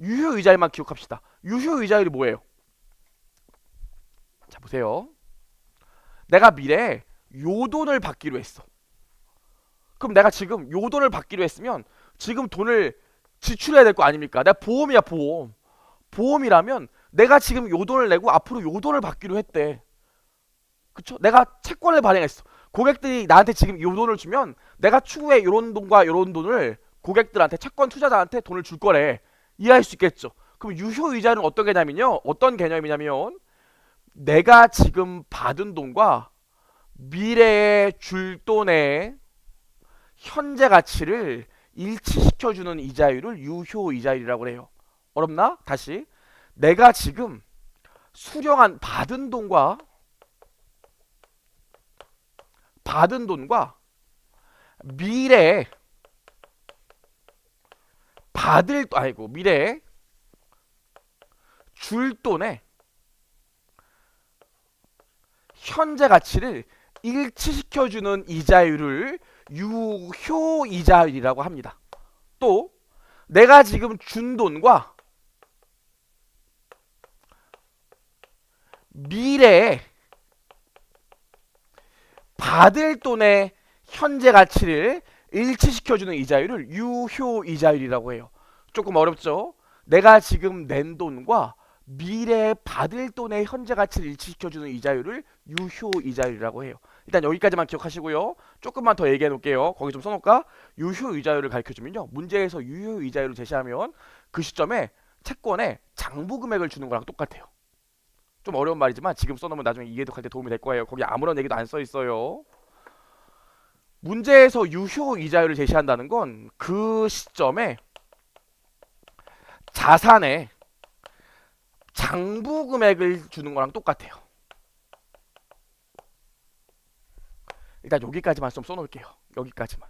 유효 이자율만 기억합시다. 유효 이자율이 뭐예요? 자 보세요. 내가 미래에 요 돈을 받기로 했어. 그럼 내가 지금 요 돈을 받기로 했으면 지금 돈을 지출해야 될 거 아닙니까? 내가 보험이야 보험. 보험이라면 내가 지금 요 돈을 내고 앞으로 요 돈을 받기로 했대. 그쵸? 내가 채권을 발행했어. 고객들이 나한테 지금 요 돈을 주면 내가 추후에 요런 돈과 요런 돈을 고객들한테 채권 투자자한테 돈을 줄 거래. 이해할 수 있겠죠? 그럼 유효이자는 어떤 개념이냐? 어떤 개념이냐면 내가 지금 받은 돈과 미래에 줄 돈의 현재 가치를 일치시켜주는 이자율을 유효이자율이라고 해요. 어렵나? 다시 내가 지금 수령한 받은 돈과 받은 돈과 미래에 받을 돈 아이고 미래에 줄 돈의 현재 가치를 일치시켜주는 이자율을 유효 이자율이라고 합니다. 또 내가 지금 준 돈과 미래에 받을 돈의 현재 가치를 일치시켜주는 이자율을 유효 이자율이라고 해요. 조금 어렵죠? 내가 지금 낸 돈과 미래에 받을 돈의 현재 가치를 일치시켜주는 이자율을 유효 이자율이라고 해요. 일단 여기까지만 기억하시고요. 조금만 더 얘기해 놓을게요. 거기 좀 써놓을까? 유효 이자율을 가르쳐주면요. 문제에서 유효 이자율을 제시하면 그 시점에 채권에 장부 금액을 주는 거랑 똑같아요. 좀 어려운 말이지만 지금 써놓으면 나중에 이해독할 때 도움이 될 거예요. 거기 아무런 얘기도 안 써 있어요. 문제에서 유효 이자율을 제시한다는 건 그 시점에 자산에 장부 금액을 주는 거랑 똑같아요. 일단 여기까지만 좀 써놓을게요. 여기까지만.